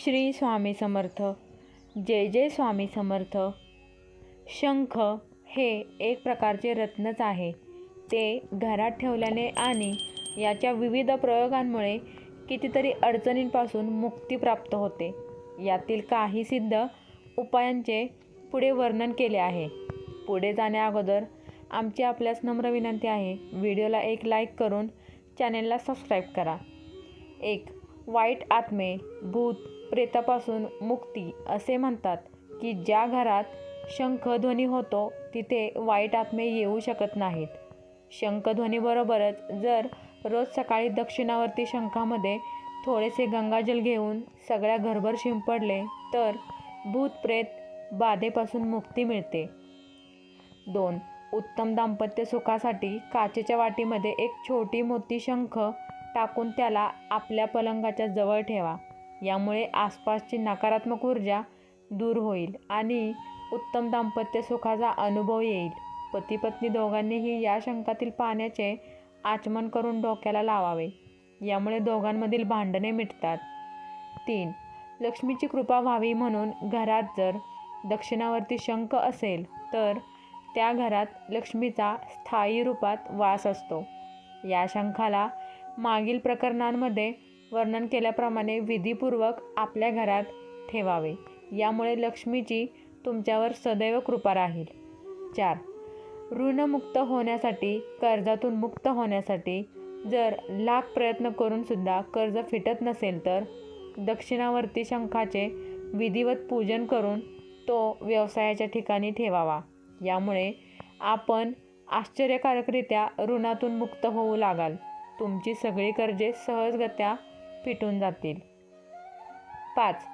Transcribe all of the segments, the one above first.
श्री स्वामी समर्थ. जय जय स्वामी समर्थ. शंख हे एक प्रकारचे रत्नच आहे. ते घरात ठेवल्याने आणि याच्या विविध प्रयोगांमुळे कितीतरी अडचणींपासून मुक्ती प्राप्त होते. यातील काही सिद्ध उपायांचे पुढे वर्णन केले आहे. पुढे जाण्याअगोदर आमची आपल्यास नम्र विनंती आहे. व्हिडिओला एक लाईक करून चॅनेलला सबस्क्राईब करा. एक वाईट आत्मे भूत प्रेतापासून मुक्ती असे म्हणतात की ज्या घरात शंखध्वनी होतो तिथे वाईट आत्मे येऊ शकत नाहीत. शंखध्वनीबरोबरच जर रोज सकाळी दक्षिणावर्ती शंखामध्ये थोडेसे गंगाजल घेऊन सगळ्या घरभर शिंपडले तर भूत प्रेत बाधेपासून मुक्ती मिळते. दोन. उत्तम दाम्पत्य सुखासाठी काचेच्या वाटीमध्ये एक छोटी मोठी शंख टाकून त्याला आपल्या पलंगाच्या जवळ ठेवा. यामुळे आसपासची नकारात्मक ऊर्जा दूर होईल आणि उत्तम दाम्पत्य सुखाचा अनुभव येईल. पती पत्नी दोघांनीही या शंखातील पाण्याचे आचमन करून डोक्याला लावावे. यामुळे दोघांमधील भांडणे मिटतात. तीन लक्ष्मीची कृपा व्हावी म्हणून घरात जर दक्षिणावरती शंख असेल तर त्या घरात लक्ष्मीचा स्थायी रूपात वास असतो. या शंखाला मागील प्रकरणांमध्ये वर्णन केल्याप्रमाणे विधीपूर्वक आपल्या घरात ठेवावे. यामुळे लक्ष्मीची तुमच्यावर सदैव कृपा राहील. चार. ऋणमुक्त होण्यासाठी कर्जातून मुक्त होण्यासाठी जर लाख प्रयत्न करूनसुद्धा कर्ज फिटत नसेल तर दक्षिणावर्ती शंखाचे विधिवत पूजन करून तो व्यवसायाच्या ठिकाणी ठेवावा. यामुळे आपण आश्चर्यकारकरित्या ऋणातून मुक्त होऊ लागाल. तुमची सगळी कर्जे सहजगत्या फिटून जातील. पाच.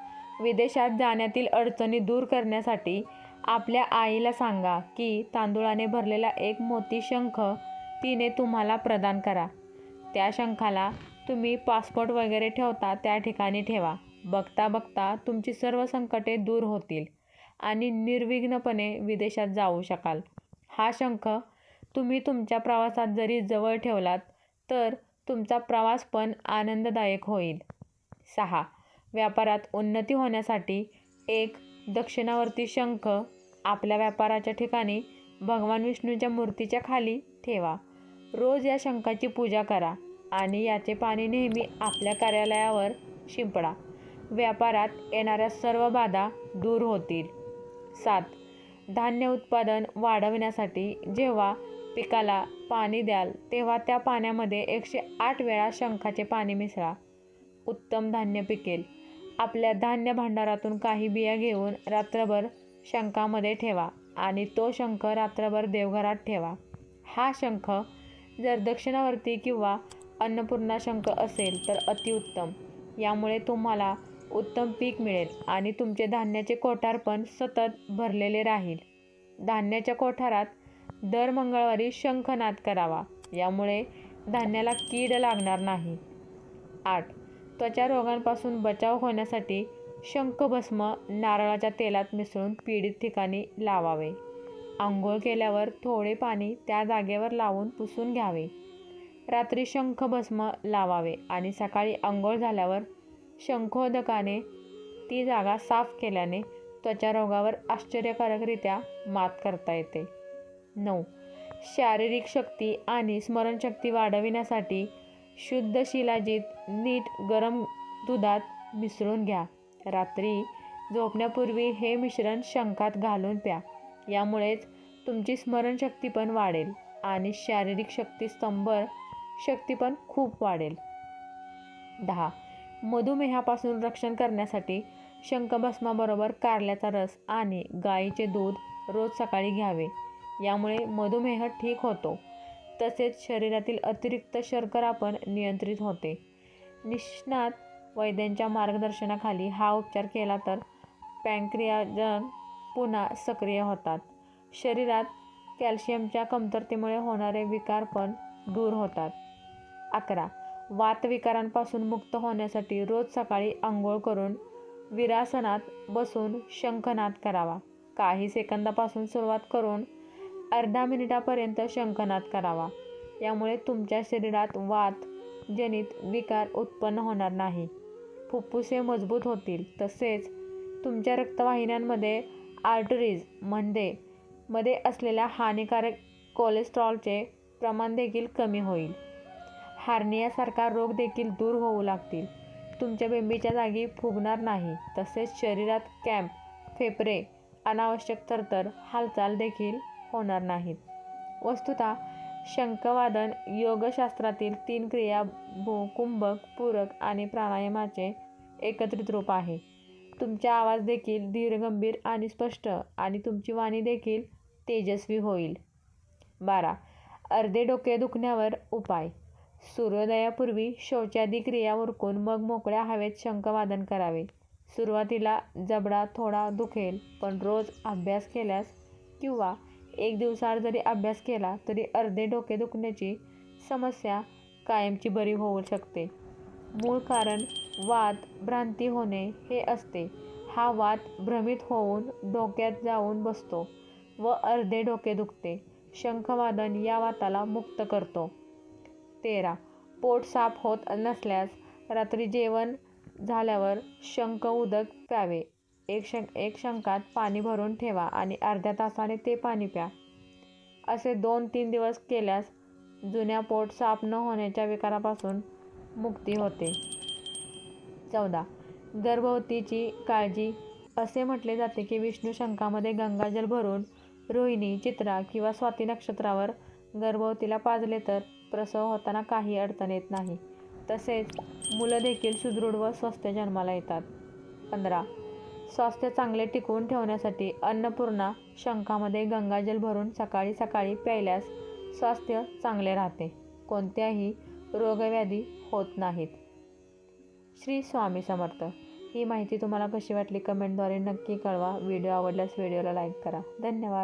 विदेशात जाण्यातील अडचणी दूर करण्यासाठी आपल्या आईला सांगा की तांदुळाने भरलेला एक मोती शंख तिने तुम्हाला प्रदान करा. त्या शंखाला तुम्ही पासपोर्ट वगैरे ठेवता त्या ठिकाणी ठेवा. बघता बघता तुमची सर्व संकटे दूर होतील आणि निर्विघ्नपणे विदेशात जाऊ शकाल. हा शंख तुम्ही तुमच्या प्रवासात जरी जवळ ठेवलात तर तुमचा प्रवास पण आनंददायक होईल. सहा. व्यापारात उन्नती होण्यासाठी एक दक्षिणावर्ती शंख आपल्या व्यापाराच्या ठिकाणी भगवान विष्णूच्या मूर्तीच्या खाली ठेवा. रोज या शंखाची पूजा करा आणि याचे पाणी नेहमी आपल्या कार्यालयावर शिंपडा. व्यापारात येणाऱ्या सर्व बाधा दूर होतील. सात. धान्य उत्पादन वाढविण्यासाठी जेव्हा पिकाला पाणी द्याल तेव्हा त्या पाण्यामध्ये एकशे आठ वेळा शंखाचे पाणी मिसळा. उत्तम धान्य पिकेल. आपल्या धान्य भांडारातून काही बिया घेऊन रात्रभर शंखामध्ये ठेवा आणि तो शंख रात्रभर देवघरात ठेवा. हा शंख जर दक्षिणावर्ती किंवा अन्नपूर्णा शंख असेल तर अतिउत्तम. यामुळे तुम्हाला उत्तम पीक मिळेल आणि तुमचे धान्याचे कोठार पण सतत भरलेले राहील. धान्याच्या कोठारात दर मंगळवारी शंखनाद करावा यामुळे धान्याला कीड लागणार नाही. आठ. त्वचा रोगांपासून बचाव होण्यासाठी शंखभस्म नारळाच्या तेलात मिसळून पीडित ठिकाणी लावावे. आंघोळ केल्यावर थोडे पाणी त्या जागेवर लावून पुसून घ्यावे. रात्री शंखभस्म लावावे आणि सकाळी आंघोळ झाल्यावर शंखोदकाने ती जागा साफ केल्याने त्वचा रोगावर आश्चर्यकारकरित्या मात करता येते. नऊ. शारीरिक शक्ती आणि स्मरणशक्ती वाढविण्यासाठी शुद्ध शिलाजीत नीट गरम दुधात मिसळून घ्या. रात्री झोपण्यापूर्वी हे मिश्रण शंखात घालून प्या. यामुळेच तुमची स्मरणशक्ती पण वाढेल आणि शारीरिक शक्ती स्तंभर शक्ती पण खूप वाढेल. दहा. मधुमेहापासून रक्षण करण्यासाठी शंखभस्माबरोबर कारल्याचा रस आणि गाईचे दूध रोज सकाळी घ्यावे. यामुळे मधुमेह ठीक होतो. तसेच शरीरातील अतिरिक्त शर्करा पण नियंत्रित होते. निष्णात वैद्यांच्या मार्गदर्शनाखाली हा उपचार केला तर पँक्रियाजन पुन्हा सक्रिय होतात. शरीरात कॅल्शियमच्या कमतरतेमुळे होणारे विकार पण दूर होतात. अकरा. वातविकारांपासून मुक्त होण्यासाठी रोज सकाळी आंघोळ करून विरासनात बसून शंखनाद करावा. काही सेकंदापासून सुरुवात करून अर्धा मिनिटापर्यंत शंखनाद करावा. यामुळे तुमच्या शरीरात वात जनित विकार उत्पन्न होणार नाही. फुफ्फुसे मजबूत होतील. तसेच तुमच्या रक्तवाहिन्यांमध्ये आर्टरीज म्हणजे मध्ये असलेल्या हानिकारक कोलेस्ट्रॉलचे प्रमाण देखील कमी होईल. हार्नियासारखा रोग देखील दूर होऊ लागतील. तुमच्या बेंबीच्या जागी फुगणार नाही. तसेच शरीरात कॅम्प फेफरे अनावश्यक थरथर हालचाल देखील होणार नाहीत. वस्तुतः शंखवादन योगशास्त्रातील तीन क्रिया भू कुंभक पूरक आणि प्राणायामाचे एकत्रित रूप आहे. तुमचा आवाज देखील धीरगंभीर आणि स्पष्ट आणि तुमची वाणी देखील तेजस्वी होईल. बारा. अर्धे डोके दुखण्यावर उपाय. सूर्योदयापूर्वी शौचादी क्रिया उरकून मग मोकळ्या हवेत शंखवादन करावे. सुरुवातीला जबडा थोडा दुखेल पण रोज अभ्यास केल्यास किंवा एक दिवसाआड जरी अभ्यास केला तरी अर्धे डोके दुखण्याची समस्या कायमची बरी होऊ शकते. मूळ कारण वात भ्रांती होणे हे असते. हा वात भ्रमित होऊन डोक्यात जाऊन बसतो व अर्धे डोके दुखते. शंखवादन या वाताला मुक्त करतो. तेरा. पोट साफ होत नसल्यास रात्री जेवण झाल्यावर शंख उदक प्यावे. एक शंक एक शंकात पाणी भरून ठेवा आणि अर्ध्या तासाने ते पाणी प्या. असे दोन तीन दिवस केल्यास जुन्या पोट साफ न होण्याच्या विकारापासून मुक्ती होते. चौदा. गर्भवतीची काळजी. असे म्हटले जाते की विष्णू शंखामध्ये गंगाजल भरून रोहिणी चित्रा किंवा स्वाती नक्षत्रावर गर्भवतीला पाजले तर प्रसव होताना काही अडचण येत नाही. तसेच मुलं देखील सुदृढ व स्वस्थ जन्माला येतात. पंधरा. स्वास्थ्य चांगले टिकवून ठेवण्यासाठी अन्नपूर्णा शंखामध्ये गंगाजल भरून सकाळी सकाळी प्यायल्यास स्वास्थ्य चांगले राहते. कोणत्याही रोगव्याधी होत नाहीत. श्री स्वामी समर्थ. ही माहिती तुम्हाला कशी वाटली कमेंटद्वारे नक्की कळवा. व्हिडिओ आवडल्यास व्हिडिओला लाईक करा. धन्यवाद.